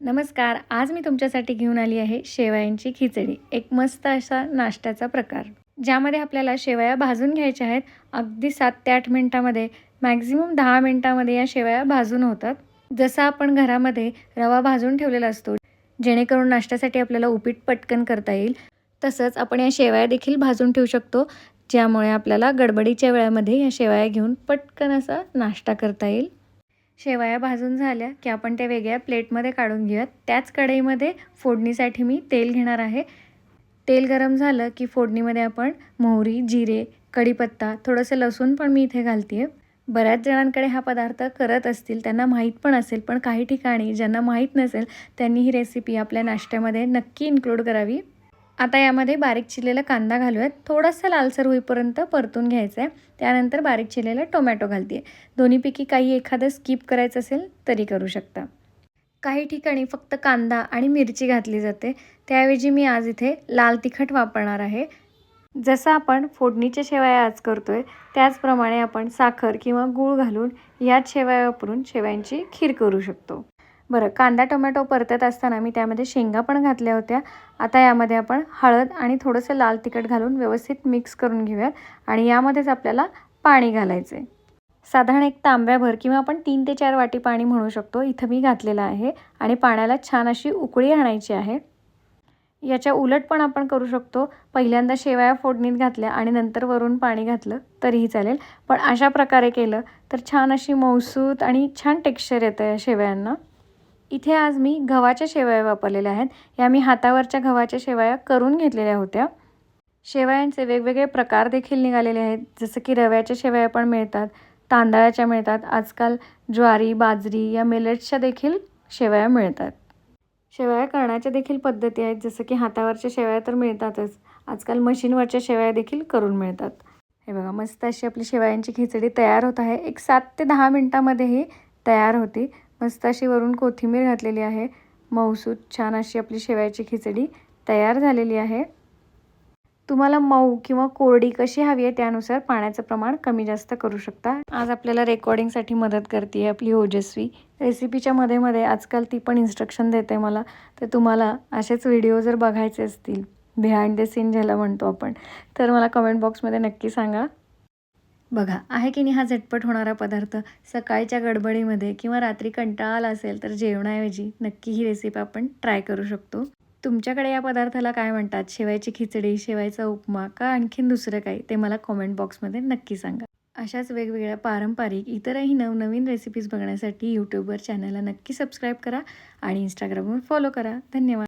नमस्कार आज मी तुमच्यासाठी घेऊन आली आहे शेवयांची खिचडी एक मस्त असा नाश्त्याचा प्रकार ज्यामध्ये आपल्याला शेवया भाजून घ्यायच्या आहेत अगदी सात ते आठ मिनटामध्ये मॅक्झिमम दहा मिनटामध्ये या शेवया भाजून होतात. जसं आपण घरामध्ये रवा भाजून ठेवलेला असतो जेणेकरून नाश्त्यासाठी आपल्याला उपीट पटकन करता येईल तसंच आपण या शेवया देखील भाजून ठेवू शकतो ज्यामुळे आपल्याला गडबडीच्या वेळामध्ये या शेवया घेऊन पटकन असा नाश्ता करता येईल. शेवया भाजून झाल्या की आपण त्या वेगळ्या प्लेटमध्ये काढून घेऊयात. त्याच कढईमध्ये फोडणीसाठी मी तेल घेणार आहे. तेल गरम झालं की फोडणीमध्ये आपण मोहरी जिरे कढीपत्ता थोडंसं लसूण पण मी इथे घालते आहे बऱ्याच जणांकडे हा पदार्थ करत असतील त्यांना माहीत पण असेल पण काही ठिकाणी ज्यांना माहीत नसेल त्यांनी ही रेसिपी आपल्या नाश्त्यामध्ये नक्की इन्क्लूड करावी. आता यामध्ये बारीक चिरलेला कांदा घालूयात. थोडासा लालसर होईपर्यंत परतून घ्यायचं आहे त्यानंतर बारीक चिरलेला टोमॅटो घालते आहे दोन्हीपैकी काही एखादं स्किप करायचं असेल तरी करू शकता. काही ठिकाणी फक्त कांदा आणि मिरची घातली जाते. त्याऐवजी मी आज इथे लाल तिखट वापरणार आहे. जसं आपण फोडणीच्या शेवया आज करतो आहे त्याचप्रमाणे आपण साखर किंवा गूळ घालून याच शेवया वापरून शेवयांची खीर करू शकतो. बरं कांदा टोमॅटो परतत असताना मी त्यामध्ये शेंगा पण घातल्या होत्या. आता यामध्ये आपण हळद आणि थोडंसं लाल तिखट घालून व्यवस्थित मिक्स करून घेऊयात आणि यामध्येच आपल्याला पाणी घालायचं आहे साधारण एक तांब्याभर किंवा आपण तीन ते चार वाटी पाणी म्हणू शकतो. इथं मी घातलेलं आहे आणि पाण्याला छान अशी उकळी आणायची आहे. याच्या उलट पण आपण करू शकतो. पहिल्यांदा शेवया फोडणीत घातल्या आणि नंतर वरून पाणी घातलं तरीही चालेल. पण अशा प्रकारे केलं तर छान अशी मौसूत आणि छान टेक्स्चर येतं या शेवयांना. इथे आज मी गव्हाच्या शेवया वापरलेल्या आहेत. या मी हातावरच्या गव्हाच्या शेवया करून घेतलेल्या होत्या. शेवयांचे वेगवेगळे प्रकार देखील निघालेले आहेत. जसं की रव्याच्या शेवया पण मिळतात तांदळाच्या मिळतात आजकाल ज्वारी बाजरी या मिलेट्सच्या देखील शेवया मिळतात. शेवया करण्याच्या देखील पद्धती आहेत. जसं की हातावरच्या शेवया तर मिळतातच. आजकाल मशीनवरच्या शेवया देखील करून मिळतात. हे बघा मस्त अशी आपली शेवयांची खिचडी तयार होत आहे. एक सात ते दहा मिनटामध्ये ही तयार होती. मस्त अशी वरून कोथिंबीर घातलेली आहे. मऊसूत छान अशी आपली शेवयाची खिचडी तयार झालेली आहे. तुम्हाला मऊ किंवा कोरडी कशी हवी आहे त्यानुसार पाण्याचं प्रमाण कमी जास्त करू शकता. आज आपल्याला रेकॉर्डिंगसाठी मदत करते आपली ओजस्वी. रेसिपीच्या मध्ये मध्ये आजकाल ती पण इन्स्ट्रक्शन देते मला. तर तुम्हाला असेच व्हिडिओ जर बघायचे असतील बिहाइंड द सीन ज्याला म्हणतो आपण तर मला कमेंट बॉक्समध्ये नक्की सांगा. बघा आहे की नाही हा झटपट होणारा पदार्थ सकाळच्या गडबडीमध्ये किंवा रात्री कंटाळा आला असेल तर जेवणाऐवजी नक्की ही रेसिपी आपण ट्राय करू शकतो. तुमच्याकडे या पदार्थाला काय म्हणतात? शेवायची खिचडी शेवायचा उपमा का आणखीन दुसरं काही ते मला कॉमेंट बॉक्समध्ये नक्की सांगा. अशाच वेगवेगळ्या पारंपरिक इतरही नवनवीन रेसिपीज बघण्यासाठी यूट्यूबवर चॅनलला नक्की सबस्क्राईब करा आणि इंस्टाग्रामवर फॉलो करा. धन्यवाद.